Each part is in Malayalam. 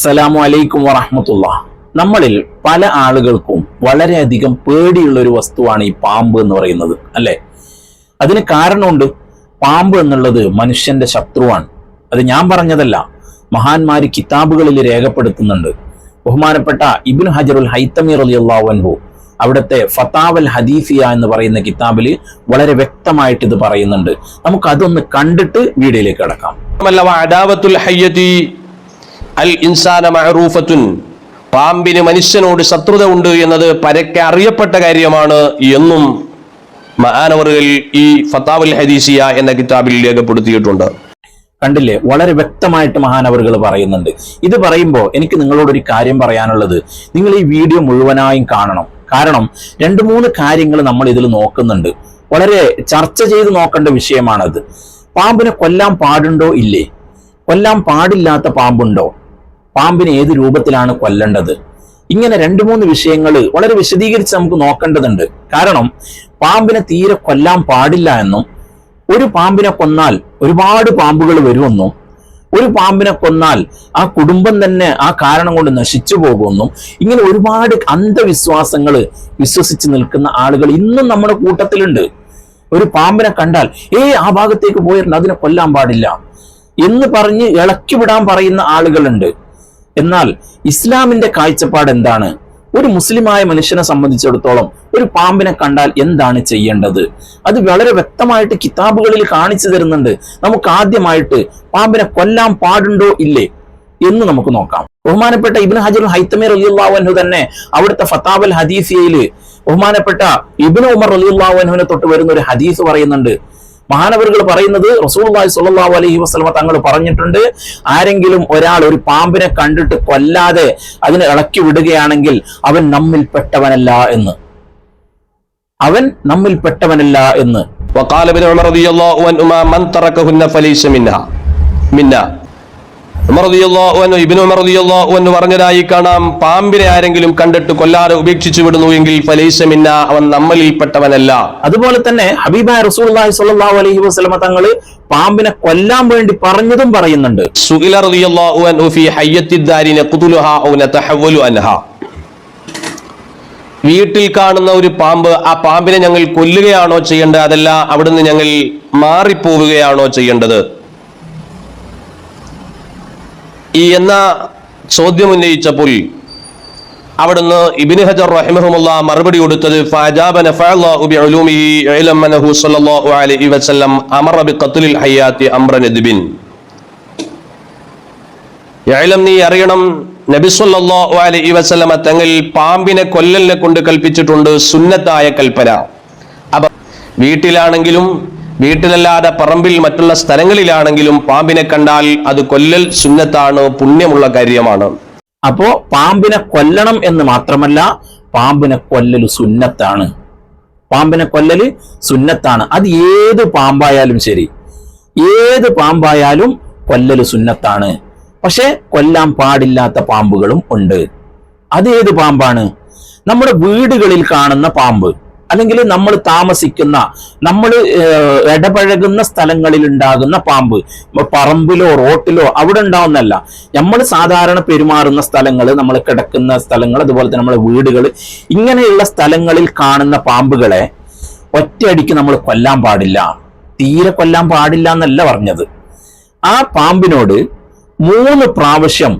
അസ്സലാമു അലൈക്കും വറഹമത്തുള്ള. നമ്മളിൽ പല ആളുകൾക്കും വളരെയധികം പേടിയുള്ള ഒരു വസ്തുവാണ് ഈ പാമ്പ് എന്ന് പറയുന്നത് അല്ലെ? അതിന് കാരണമുണ്ട് പാമ്പ് എന്നുള്ളത് മനുഷ്യന്റെ ശത്രുവാണ്. അത് ഞാൻ പറഞ്ഞതല്ല മഹാന്മാര് കിതാബുകളിൽ രേഖപ്പെടുത്തുന്നുണ്ട്. ബഹുമാനപ്പെട്ട ഇബിൻ ഹജറുൽ ഹൈത്തമീർ അലി അൻഹു അവിടുത്തെ ഫത്താവൽ ഹദീഫിയ എന്ന് പറയുന്ന കിതാബിൽ വളരെ വ്യക്തമായിട്ട് ഇത് പറയുന്നുണ്ട്. നമുക്ക് അതൊന്ന് കണ്ടിട്ട് വീഡിയോയിലേക്ക് കടക്കാം. അൽ ഇൻസാന മഹറൂഫത്തുൻ. പാമ്പിന് മനുഷ്യനോട് ശത്രുത ഉണ്ട് എന്നത് പരക്കെ അറിയപ്പെട്ട കാര്യമാണ് എന്നും മഹാനവറുകൾ ഈ ഫത്താവുൽ ഹദീസിയ എന്ന കിതാബിൽ രേഖപ്പെടുത്തിയിട്ടുണ്ട്. കണ്ടില്ലേ? വളരെ വ്യക്തമായിട്ട് മഹാനവറുകൾ പറയുന്നുണ്ട്. ഇത് പറയുമ്പോൾ എനിക്ക് നിങ്ങളോട് ഒരു കാര്യം പറയാനുള്ളത്. നിങ്ങൾ ഈ വീഡിയോ മുഴുവനായും കാണണം. കാരണം രണ്ട് മൂന്ന് കാര്യങ്ങൾ നമ്മൾ ഇതിൽ നോക്കുന്നുണ്ട്. വളരെ ചർച്ച ചെയ്ത് നോക്കേണ്ട വിഷയമാണത്. പാമ്പിനെ കൊല്ലാൻ പാടുണ്ടോ? ഇല്ലേ. കൊല്ലാൻ പാടില്ലാത്ത പാമ്പുണ്ടോ? പാമ്പിനെ ഏത് രൂപത്തിലാണ് കൊല്ലേണ്ടത്? ഇങ്ങനെ രണ്ട് മൂന്ന് വിഷയങ്ങൾ വളരെ വിശദീകരിച്ച് നമുക്ക് നോക്കേണ്ടതുണ്ട്. കാരണം പാമ്പിനെ തീരെ കൊല്ലാൻ പാടില്ല എന്നും ഒരു പാമ്പിനെ കൊന്നാൽ ഒരുപാട് പാമ്പുകൾ വരുമെന്നും ഒരു പാമ്പിനെ കൊന്നാൽ ആ കുടുംബം തന്നെ ആ കാരണം കൊണ്ട് നശിച്ചു പോകുമെന്നും ഇങ്ങനെ ഒരുപാട് അന്ധവിശ്വാസങ്ങൾ വിശ്വസിച്ച് നിൽക്കുന്ന ആളുകൾ ഇന്നും നമ്മുടെ കൂട്ടത്തിലുണ്ട്. ഒരു പാമ്പിനെ കണ്ടാൽ ഏ ആ ഭാഗത്തേക്ക് പോയിരുന്നു അതിനെ കൊല്ലാൻ പാടില്ല എന്ന് പറഞ്ഞ് ഇളക്കി വിടാൻ പറയുന്ന ആളുകളുണ്ട്. എന്നാൽ ഇസ്ലാമിന്റെ കാഴ്ചപ്പാട് എന്താണ്? ഒരു മുസ്ലിമായ മനുഷ്യനെ സംബന്ധിച്ചിടത്തോളം ഒരു പാമ്പിനെ കണ്ടാൽ എന്താണ് ചെയ്യേണ്ടത്? അത് വളരെ വ്യക്തമായിട്ട് കിതാബുകളിൽ കാണിച്ചു തരുന്നുണ്ട്. നമുക്ക് ആദ്യമായിട്ട് പാമ്പിനെ കൊല്ലാൻ പാടുണ്ടോ ഇല്ലേ എന്ന് നമുക്ക് നോക്കാം. ബഹുമാനപ്പെട്ട ഇബിൻ ഹജർ ഹൈത്തമീർ അലിയുള്ളാഹു തന്നെ അവിടുത്തെ ഫത്താബൽ ഹദീസിയയിൽ ബഹുമാനപ്പെട്ട ഇബിൻ ഉമർ അലിയുള്ളാഹുവിനെ തൊട്ട് വരുന്ന ഒരു ഹദീസ് പറയുന്നുണ്ട്. മഹാനവറുകൾ പറയുന്നത് റസൂൽബായ് സുല്ലാ അലഹി വസ്ലമ തങ്ങൾ പറഞ്ഞിട്ടുണ്ട് ആരെങ്കിലും ഒരാൾ ഒരു പാമ്പിനെ കണ്ടിട്ട് കൊല്ലാതെ അതിനെ ഇളക്കി വിടുകയാണെങ്കിൽ അവൻ നമ്മിൽപ്പെട്ടവനല്ല എന്ന്. അവൻ നമ്മിൽപ്പെട്ടവനല്ല എന്ന്. വക്കാലബിൻ റളിയല്ലാഹു അൻഹു മൻ തറക്കഹുന്ന ഫലൈസ മിന്ന മിന്ന പറഞ്ഞതായി കാണാം. പാമ്പിനെ ആരെങ്കിലും കണ്ടിട്ട് കൊല്ലാതെ ഉപേക്ഷിച്ചു വിടുന്നു എങ്കിൽ ഫലൈസമിന്ന അവൻ നമ്മളിൽപ്പെട്ടവനല്ല. അതുപോലെ തന്നെ ഹബീബ റസൂൽ അലൈഹി വസ്ലമ തങ്ങൾ പാമ്പിനെ കൊല്ലാൻ വേണ്ടി പറഞ്ഞതും പറയുന്നുണ്ട്. വീട്ടിൽ കാണുന്ന ഒരു പാമ്പ് ആ പാമ്പിനെ ഞങ്ങൾ കൊല്ലുകയാണോ ചെയ്യേണ്ടത്? അതല്ല അവിടുന്ന് ഞങ്ങൾ മാറിപ്പോവുകയാണോ ചെയ്യേണ്ടത്? ഈ എന്ന ചോദ്യം ഉന്നയിച്ചപ്പോൾ അവിടുന്ന് ഇബ്നു ഹജർ റഹിമഹുമുള്ള മറുപടി കൊടുത്തത് നീ അറിയണം നബി സല്ലല്ലാഹു അലൈഹി വസല്ലമ തങ്ങൾ പാമ്പിനെ കൊല്ലലിനെ കൊണ്ട് കൽപ്പിച്ചിട്ടുണ്ട് സുന്നത്തായ കൽപ്പന. അപ്പൊ വീട്ടിലാണെങ്കിലും വീട്ടിലല്ലാതെ പറമ്പിൽ മറ്റുള്ള സ്ഥലങ്ങളിലാണെങ്കിലും പാമ്പിനെ കണ്ടാൽ അത് കൊല്ലൽ സുന്നത്താണ് പുണ്യമുള്ള കാര്യമാണ്. അപ്പോ പാമ്പിനെ കൊല്ലണം എന്ന് മാത്രമല്ല പാമ്പിനെ കൊല്ലൽ സുന്നത്താണ്. പാമ്പിനെ കൊല്ലൽ സുന്നത്താണ്. അത് ഏത് പാമ്പായാലും ശരി. ഏത് പാമ്പായാലും കൊല്ലൽ സുന്നത്താണ്. പക്ഷെ കൊല്ലാൻ പാടില്ലാത്ത പാമ്പുകളും ഉണ്ട്. അത് ഏത് പാമ്പാണ്? നമ്മുടെ വീടുകളിൽ കാണുന്ന പാമ്പ്. അല്ലെങ്കിൽ നമ്മൾ താമസിക്കുന്ന നമ്മൾ ഇടപഴകുന്ന സ്ഥലങ്ങളിൽ ഉണ്ടാകുന്ന പാമ്പ് പറമ്പിലോ റോട്ടിലോ അവിടെ ഉണ്ടാവുന്നല്ല നമ്മൾ സാധാരണ പെരുമാറുന്ന സ്ഥലങ്ങൾ നമ്മൾ കിടക്കുന്ന സ്ഥലങ്ങൾ അതുപോലെ തന്നെ നമ്മളെ വീടുകൾ ഇങ്ങനെയുള്ള സ്ഥലങ്ങളിൽ കാണുന്ന പാമ്പുകളെ ഒറ്റയടിക്ക് നമ്മൾ കൊല്ലാൻ പാടില്ല. തീരെ കൊല്ലാൻ പാടില്ല എന്നല്ല പറഞ്ഞത്. ആ പാമ്പിനോട് മൂന്ന് പ്രാവശ്യം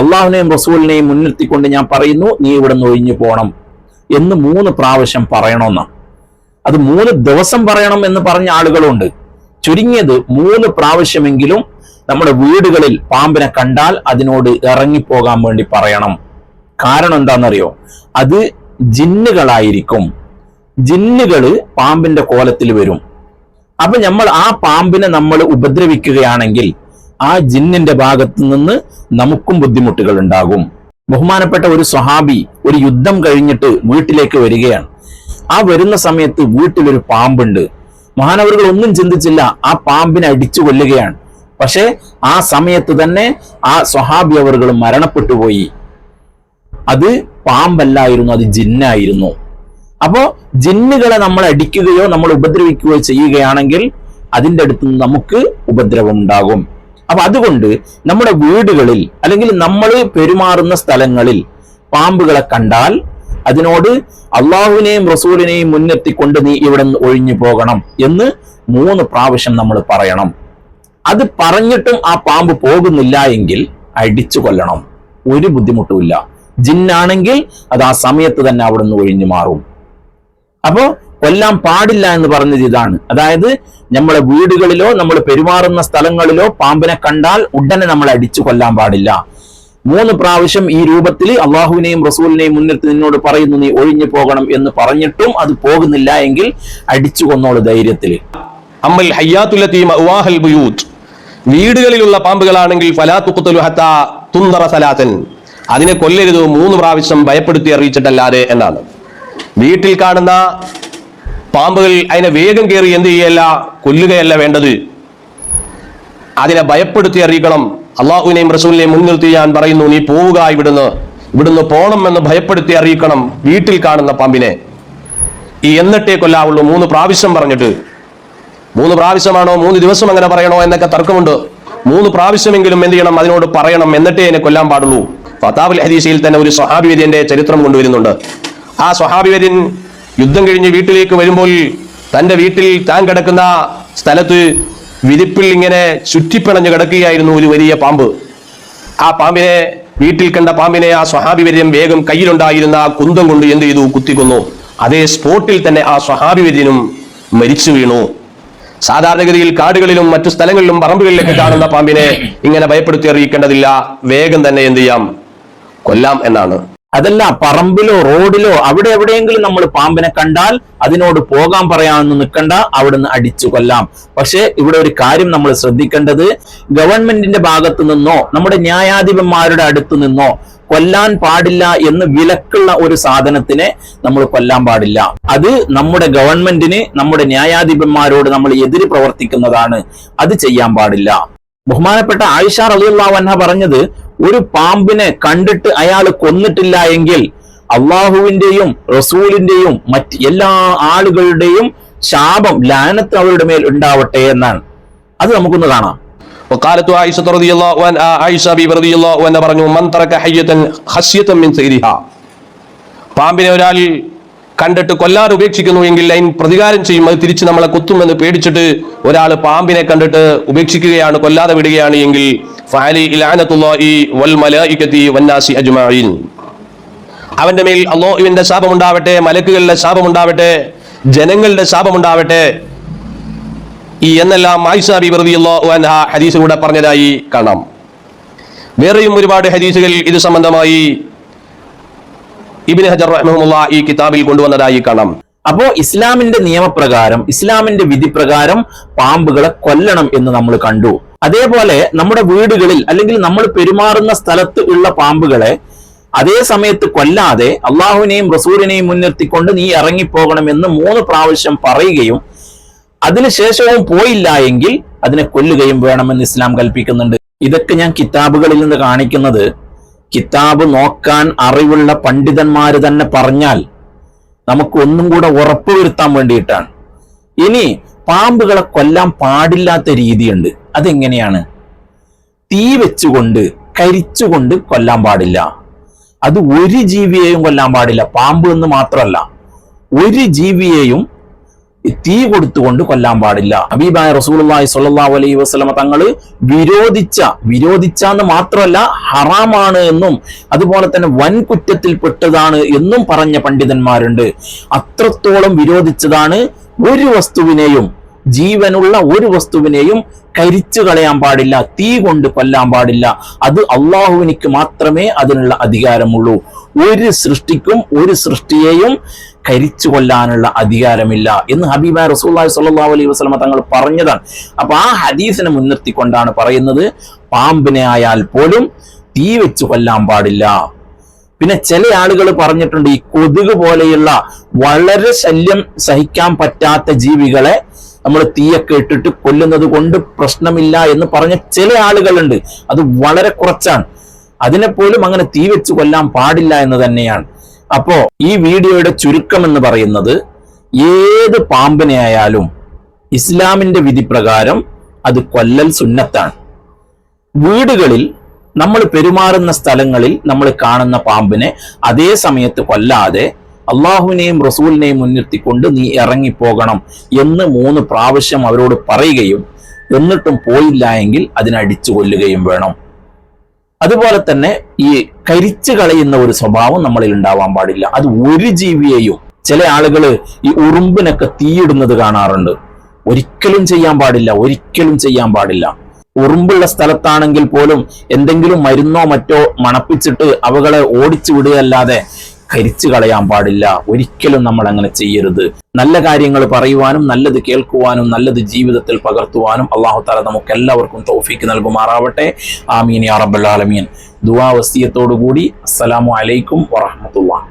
അള്ളാഹുനെയും റസൂലിനെയും മുൻനിർത്തിക്കൊണ്ട് ഞാൻ പറയുന്നു നീ ഇവിടെ നിന്ന് ഒഴിഞ്ഞു പോണം. എന്ന് മൂന്ന് പ്രാവശ്യം പറയണമെന്ന് അത് മൂന്ന് ദിവസം പറയണം എന്ന് പറഞ്ഞ ആളുകളുണ്ട്. ചുരുങ്ങിയത് മൂന്ന് പ്രാവശ്യമെങ്കിലും നമ്മുടെ വീടുകളിൽ പാമ്പിനെ കണ്ടാൽ അതിനോട് ഇറങ്ങിപ്പോകാൻ വേണ്ടി പറയണം. കാരണം എന്താണെന്നറിയോ? അത് ജിന്നുകളായിരിക്കും. ജിന്നുകൾ പാമ്പിന്റെ കോലത്തിൽ വരും. അപ്പൊ നമ്മൾ ആ പാമ്പിനെ നമ്മൾ ഉപദ്രവിക്കുകയാണെങ്കിൽ ആ ജിന്നിന്റെ ഭാഗത്തു നിന്ന് നമുക്കും ബുദ്ധിമുട്ടുകൾ ഉണ്ടാകും. ബഹുമാനപ്പെട്ട ഒരു സ്വഹാബി ഒരു യുദ്ധം കഴിഞ്ഞിട്ട് വീട്ടിലേക്ക് വരികയാണ്. ആ വരുന്ന സമയത്ത് വീട്ടിലൊരു പാമ്പുണ്ട്. മഹാനവറുകൾ ഒന്നും ചിന്തിച്ചില്ല ആ പാമ്പിനെ അടിച്ചു കൊല്ലുകയാണ്. പക്ഷേ ആ സമയത്ത് തന്നെ ആ സ്വഹാബി അവറുകൾ മരണപ്പെട്ടു പോയി. അത് പാമ്പല്ലായിരുന്നു അത് ജിന്നായിരുന്നു. അപ്പോ ജിന്നുകളെ നമ്മൾ അടിക്കുകയോ നമ്മൾ ഉപദ്രവിക്കുകയോ ചെയ്യുകയാണെങ്കിൽ അതിന്റെ അടുത്ത് നമുക്ക് ഉപദ്രവം ഉണ്ടാകും അപ്പൊ അതുകൊണ്ട് നമ്മുടെ വീടുകളിൽ അല്ലെങ്കിൽ നമ്മൾ പെരുമാറുന്ന സ്ഥലങ്ങളിൽ പാമ്പുകളെ കണ്ടാൽ അതിനോട് അള്ളാഹുവിനെയും റസൂലിനെയും മുന്നെത്തിക്കൊണ്ട് നീ ഇവിടെ നിന്ന് ഒഴിഞ്ഞു പോകണം എന്ന് മൂന്ന് പ്രാവശ്യം നമ്മൾ പറയണം. അത് പറഞ്ഞിട്ടും ആ പാമ്പ് പോകുന്നില്ല എങ്കിൽ അടിച്ചു കൊല്ലണം. ഒരു ബുദ്ധിമുട്ടുമില്ല ജിന്നാണെങ്കിൽ അത് ആ സമയത്ത് തന്നെ അവിടെ നിന്ന് ഒഴിഞ്ഞു മാറും. അപ്പോ കൊല്ലാൻ പാടില്ല എന്ന് പറഞ്ഞത് ഇതാണ്. അതായത് നമ്മളെ വീടുകളിലോ നമ്മൾ പെരുമാറുന്ന സ്ഥലങ്ങളിലോ പാമ്പിനെ കണ്ടാൽ ഉടനെ നമ്മൾ അടിച്ചു കൊല്ലാൻ പാടില്ല. മൂന്ന് പ്രാവശ്യം ഈ രൂപത്തിൽ അള്ളാഹുവിനെയും റസൂലിനെയും മുന്നിട്ട് നിന്നോട് പറയുന്നു നീ ഒഴിഞ്ഞു പോകണം എന്ന് പറഞ്ഞിട്ടും അത് പോകുന്നില്ല എങ്കിൽ അടിച്ചു കൊന്നോളൂ ധൈര്യത്തിൽ. വീടുകളിലുള്ള പാമ്പുകളാണെങ്കിൽ സലാത്തൻ. അതിനെ കൊല്ലരുത് മൂന്ന് പ്രാവശ്യം ഭയപ്പെടുത്തി അറിയിച്ചിട്ടല്ലാതെ എന്നാണ്. വീട്ടിൽ കാണുന്ന പാമ്പുകൾ അതിനെ വേഗം കയറി എന്ത് ചെയ്യല്ല കൊല്ലുകയല്ല വേണ്ടത്. അതിനെ ഭയപ്പെടുത്തി അറിയിക്കണം. അള്ളാഹുവിനെയും റസൂലിനെയും മുൻനിർത്തി ഞാൻ പറയുന്നു നീ പോവുക ഇവിടുന്ന്. ഇവിടുന്ന് പോണം എന്ന് ഭയപ്പെടുത്തി അറിയിക്കണം വീട്ടിൽ കാണുന്ന പാമ്പിനെ. ഈ എന്നിട്ടേ കൊല്ലാവുള്ളൂ മൂന്ന് പ്രാവശ്യം പറഞ്ഞിട്ട്. മൂന്ന് പ്രാവശ്യമാണോ മൂന്ന് ദിവസം അങ്ങനെ പറയണോ എന്നൊക്കെ തർക്കമുണ്ട്. മൂന്ന് പ്രാവശ്യമെങ്കിലും എന്ത് ചെയ്യണം അതിനോട് പറയണം എന്നിട്ടേ എന്നെ കൊല്ലാൻ പാടുള്ളൂ. ഫതാബുൽ ഹദീസയിൽ തന്നെ ഒരു സ്വഹാബി സ്വഹാബിവര്യന്റെ ചരിത്രം കൊണ്ടുവരുന്നുണ്ട്. ആ സ്വഹാബി സ്വഹാബിവര്യൻ യുദ്ധം കഴിഞ്ഞ് വീട്ടിലേക്ക് വരുമ്പോൾ തന്റെ വീട്ടിൽ താൻ കിടക്കുന്ന സ്ഥലത്ത് വിരിപ്പിൽ ഇങ്ങനെ ചുറ്റിപ്പിണഞ്ഞു കിടക്കുകയായിരുന്നു ഒരു വലിയ പാമ്പ്. ആ പാമ്പിനെ വീട്ടിൽ കണ്ട പാമ്പിനെ ആ സ്വഹാബിവര്യം വേഗം കയ്യിലുണ്ടായിരുന്ന ആ കുന്തം കൊണ്ട് എന്ത് ചെയ്തു? കുത്തിക്കൊന്നു. അതേ സ്പോട്ടിൽ തന്നെ ആ സ്വഹാബിവര്യനും മരിച്ചു വീണു. സാധാരണഗതിയിൽ കാടുകളിലും മറ്റു സ്ഥലങ്ങളിലും പറമ്പുകളിലൊക്കെ കാണുന്ന പാമ്പിനെ ഇങ്ങനെ ഭയപ്പെടുത്തി അറിയിക്കേണ്ടതില്ല. വേഗം തന്നെ എന്ത് ചെയ്യാം? കൊല്ലാം എന്നാണ്. അതല്ല പറമ്പിലോ റോഡിലോ അവിടെ എവിടെയെങ്കിലും നമ്മൾ പാമ്പിനെ കണ്ടാൽ അതിനോട് പോകാൻ പറയാമെന്ന് നിൽക്കണ്ട അവിടുന്ന് അടിച്ചു കൊല്ലാം. പക്ഷെ ഇവിടെ ഒരു കാര്യം നമ്മൾ ശ്രദ്ധിക്കേണ്ടത് ഗവൺമെന്റിന്റെ ഭാഗത്തു നിന്നോ നമ്മുടെ ന്യായാധിപന്മാരുടെ അടുത്ത് നിന്നോ കൊല്ലാൻ പാടില്ല എന്ന് വിലക്കുള്ള ഒരു സാധനത്തിനെ നമ്മൾ കൊല്ലാൻ പാടില്ല. അത് നമ്മുടെ ഗവൺമെന്റിന് നമ്മുടെ ന്യായാധിപന്മാരോട് നമ്മൾ എതിര് പ്രവർത്തിക്കുന്നതാണ്. അത് ചെയ്യാൻ പാടില്ല. ബഹുമാനപ്പെട്ട ആയിഷ റളിയല്ലാഹു വന്ന പറഞ്ഞത് ഒരു പാമ്പിനെ കണ്ടിട്ട് അയാൾ കൊന്നിട്ടില്ല എങ്കിൽ അള്ളാഹുവിന്റെയും റസൂലിന്റെയും മറ്റ് എല്ലാ ആളുകളുടെയും ശാപം ലാനത്ത് അവരുടെ മേൽ ഉണ്ടാവട്ടെ എന്നാണ് അത് നമുക്കൊന്ന് കാണാം وقالت عائشة رضي الله عنها عائشة ബീബി رضي الله عنها പറഞ്ഞു من ترك حية خشية من سيرها പാമ്പിനെ ഒരാൾ കണ്ടിട്ട് കൊല്ലാൻ ഉപേക്ഷിക്കുന്നു എങ്കിൽ അതിന് പ്രതികാരം ചെയ്യും. അത് തിരിച്ച് നമ്മളെ കുത്തുമെന്ന് പേടിച്ചിട്ട് ഒരാൾ പാമ്പിനെ കണ്ടിട്ട് ഉപേക്ഷിക്കുകയാണ് കൊല്ലാതെ വിടുകയാണ് എങ്കിൽ അവന്റെ മേൽ അള്ളാഹുവിന്റെ ശാപമുണ്ടാവട്ടെ മലക്കുകളുടെ ശാപമുണ്ടാവട്ടെ ജനങ്ങളുടെ ശാപമുണ്ടാവട്ടെ. ഈ എന്നെല്ലാം ആയിഷ ബി റളിയല്ലാഹു അൻഹ ഹദീസിലൂടെ പറഞ്ഞതായി കാണാം. വേറെയും ഒരുപാട് ഹദീസുകൾ ഇത് സംബന്ധമായി ഇബ്നു ഹജർ റഹ്മുള്ള ഈ കിതാബിൽ കൊണ്ടുവന്നതായി കാണാം. അപ്പോ ഇസ്ലാമിന്റെ നിയമപ്രകാരം ഇസ്ലാമിന്റെ വിധി പ്രകാരം പാമ്പുകളെ കൊല്ലണം എന്ന് നമ്മൾ കണ്ടു. അതേപോലെ നമ്മുടെ വീടുകളിൽ അല്ലെങ്കിൽ നമ്മൾ പെരുമാറുന്ന സ്ഥലത്ത് ഉള്ള പാമ്പുകളെ അതേ സമയത്ത് കൊല്ലാതെ അള്ളാഹുവിനെയും റസൂലിനെയും മുൻനിർത്തിക്കൊണ്ട് നീ ഇറങ്ങിപ്പോകണമെന്ന് മൂന്ന് പ്രാവശ്യം പറയുകയും അതിനുശേഷവും പോയില്ല എങ്കിൽ അതിനെ കൊല്ലുകയും വേണമെന്ന് ഇസ്ലാം കൽപ്പിക്കുന്നുണ്ട്. ഇതൊക്കെ ഞാൻ കിതാബുകളിൽ നിന്ന് കാണിക്കുന്നത് കിതാബ് നോക്കാൻ അറിവുള്ള പണ്ഡിതന്മാർ തന്നെ പറഞ്ഞാൽ നമുക്ക് ഒന്നും കൂടെ ഉറപ്പുവരുത്താൻ വേണ്ടിയിട്ടാണ്. ഇനി പാമ്പുകളെ കൊല്ലാൻ പാടില്ലാത്ത രീതിയുണ്ട്. അതെങ്ങനെയാണ്? തീ വെച്ചുകൊണ്ട് കരിച്ചുകൊണ്ട് കൊല്ലാൻ പാടില്ല. അത് ഒരു ജീവിയെയും കൊല്ലാൻ പാടില്ല. പാമ്പ് എന്ന് മാത്രമല്ല ഒരു ജീവിയെയും തീ കൊടുത്തുകൊണ്ട് കൊല്ലാൻ പാടില്ല. ഹബീബായ റസൂലുള്ളാഹി സ്വല്ലല്ലാഹു അലൈഹി വസ്ലമ തങ്ങൾ വിരോധിച്ച വിരോധിച്ച എന്ന് മാത്രമല്ല ഹറാമാണ് എന്നും അതുപോലെ തന്നെ വൻ കുറ്റത്തിൽ പെട്ടതാണ് എന്നും പറഞ്ഞ പണ്ഡിതന്മാരുണ്ട്. അത്രത്തോളം വിരോധിച്ചതാണ് ഒരു വസ്തുവിനെയും ജീവനുള്ള ഒരു വസ്തുവിനെയും കരിച്ചു കളയാൻ പാടില്ല തീ കൊണ്ട് കൊല്ലാൻ പാടില്ല. അത് അള്ളാഹുവിനിക്ക് മാത്രമേ അതിനുള്ള അധികാരമുള്ളൂ. ഒരു സൃഷ്ടിക്കും ഒരു സൃഷ്ടിയെയും കരിച്ചു കൊല്ലാനുള്ള അധികാരമില്ല എന്ന് ഹബീബ റസൂല്ലാഹി സ്വല്ലല്ലാഹു അലൈഹി വസ്ലമ തങ്ങൾ പറഞ്ഞതാണ്. അപ്പൊ ആ ഹദീസിനെ മുൻനിർത്തിക്കൊണ്ടാണ് പറയുന്നത് പാമ്പിനെ ആയാൽ പോലും തീ വെച്ച് കൊല്ലാൻ പാടില്ല. പിന്നെ ചില ആളുകൾ പറഞ്ഞിട്ടുണ്ട് ഈ കൊതുക് പോലെയുള്ള വളരെ ശല്യം സഹിക്കാൻ പറ്റാത്ത ജീവികളെ നമ്മൾ തീയൊക്കെ ഇട്ടിട്ട് കൊല്ലുന്നത് കൊണ്ട് പ്രശ്നമില്ല എന്ന് പറഞ്ഞ ചില ആളുകളുണ്ട്. അത് വളരെ കുറച്ചാണ്. അതിനെപ്പോലും അങ്ങനെ തീ വെച്ച് കൊല്ലാൻ പാടില്ല എന്ന് തന്നെയാണ്. അപ്പോ ഈ വീഡിയോയുടെ ചുരുക്കം എന്ന് പറയുന്നത് ഏത് പാമ്പിനെ ആയാലും ഇസ്ലാമിന്റെ വിധി പ്രകാരം അത് കൊല്ലൽ സുന്നത്താണ്. വീടുകളിൽ നമ്മൾ പെരുമാറുന്ന സ്ഥലങ്ങളിൽ നമ്മൾ കാണുന്ന പാമ്പിനെ അതേ സമയത്ത് കൊല്ലാതെ അള്ളാഹുവിനെയും റസൂലിനെയും മുൻനിർത്തിക്കൊണ്ട് നീ ഇറങ്ങിപ്പോകണം എന്ന് മൂന്ന് പ്രാവശ്യം അവരോട് പറയുകയും എന്നിട്ടും പോയില്ല എങ്കിൽ അതിനടിച്ചു കൊല്ലുകയും വേണം. അതുപോലെ തന്നെ ഈ കരിച്ചു കളയുന്ന ഒരു സ്വഭാവം നമ്മളിൽ ഉണ്ടാവാൻ പാടില്ല. അത് ഒരു ജീവിയെയും ചില ആളുകൾ ഈ ഉറുമ്പിനൊക്കെ തീയിടുന്നത് കാണാറുണ്ട്. ഒരിക്കലും ചെയ്യാൻ പാടില്ല ഒരിക്കലും ചെയ്യാൻ പാടില്ല. ഉറുമ്പുള്ള സ്ഥലത്താണെങ്കിൽ പോലും എന്തെങ്കിലും മരുന്നോ മറ്റോ മണപ്പിച്ചിട്ട് അവകളെ ഓടിച്ചു വിടുകയല്ലാതെ കരിച്ചു കളയാൻ പാടില്ല. ഒരിക്കലും നമ്മൾ അങ്ങനെ ചെയ്യരുത്. നല്ല കാര്യങ്ങൾ പറയുവാനും നല്ലത് കേൾക്കുവാനും നല്ലത് ജീവിതത്തിൽ പകർത്തുവാനും അള്ളാഹു താല നമുക്ക് എല്ലാവർക്കും തോഫിക്ക് നൽകുമാറാവട്ടെ. ആമീൻ യാ റബ്ബൽ ആലമീൻ. ദുആ വസിയത്തോടു കൂടി അസ്സലാമു അലൈക്കും വറഹ്മത്തുള്ളാഹി.